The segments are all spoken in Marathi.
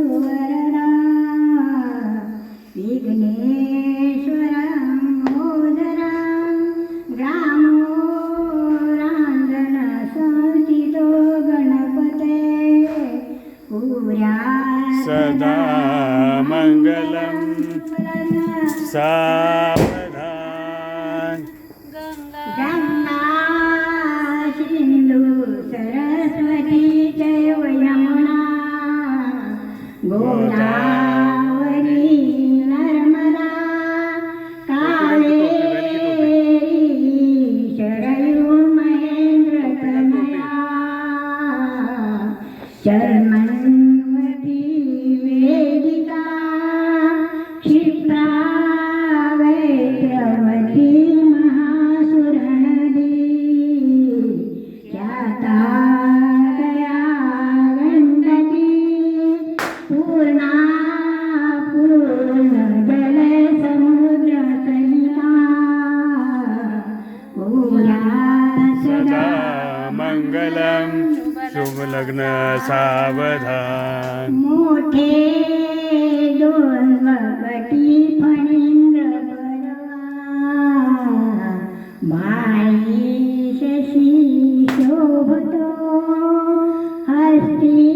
वरदा विघ्नेश्वरा मोदरा ग्रामो रांजण संस्थितो गणपते पुऱ्या सदा मङ्गलं सावधान चर्मन्वती वेदिका क्षिप्रा वैद्यवती महासुरनदी. ख्याता दया गण्डकी पूर्णा पूर्ण जल समुद्र सलिला पूरा सदा सदा मङ्गलं शुभलग्न सावधान। मोठे दोन वकटी फणींद्र माई शशी शोभतो। हस्ती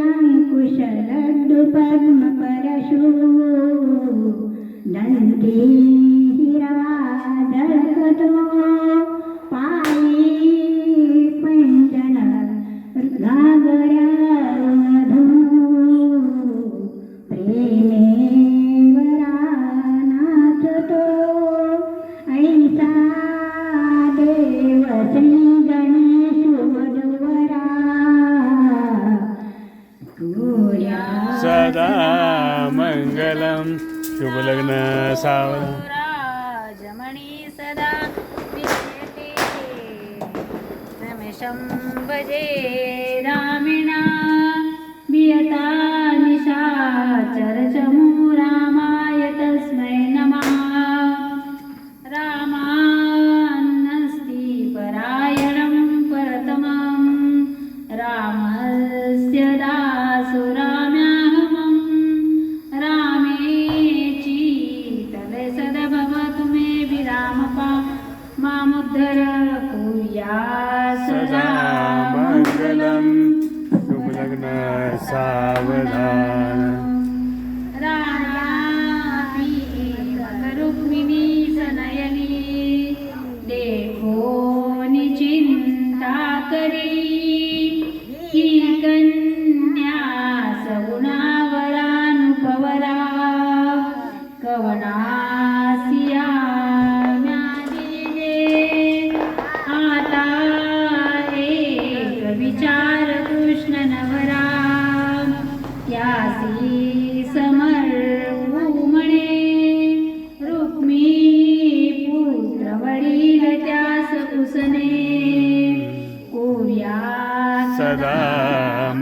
अंकुशलड्डू पद्म परशु। दंती मङ्गलं शुभलग्न सावधान सदा विजयते रमेशं भजे रामिणा वियता रामाय तस्मै नमः। रामान्नस्ति परायणं परतमं रामस्य दासुरा ಧರ ಪೂಜಾ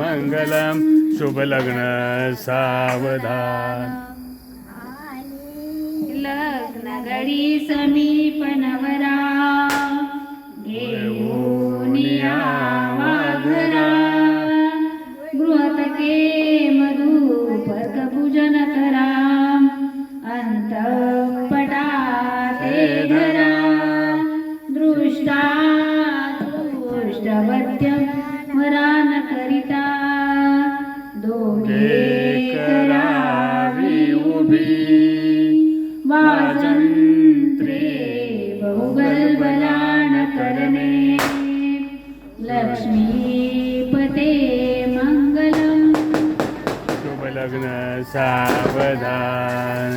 मङ्गलं शुभलग्न सावधान। लग्न घडी समीप नवरा घेऊनिया यावा घरा गृहतके मधुपक पूजन करा मङ्गलम् शुभलग्न सावधान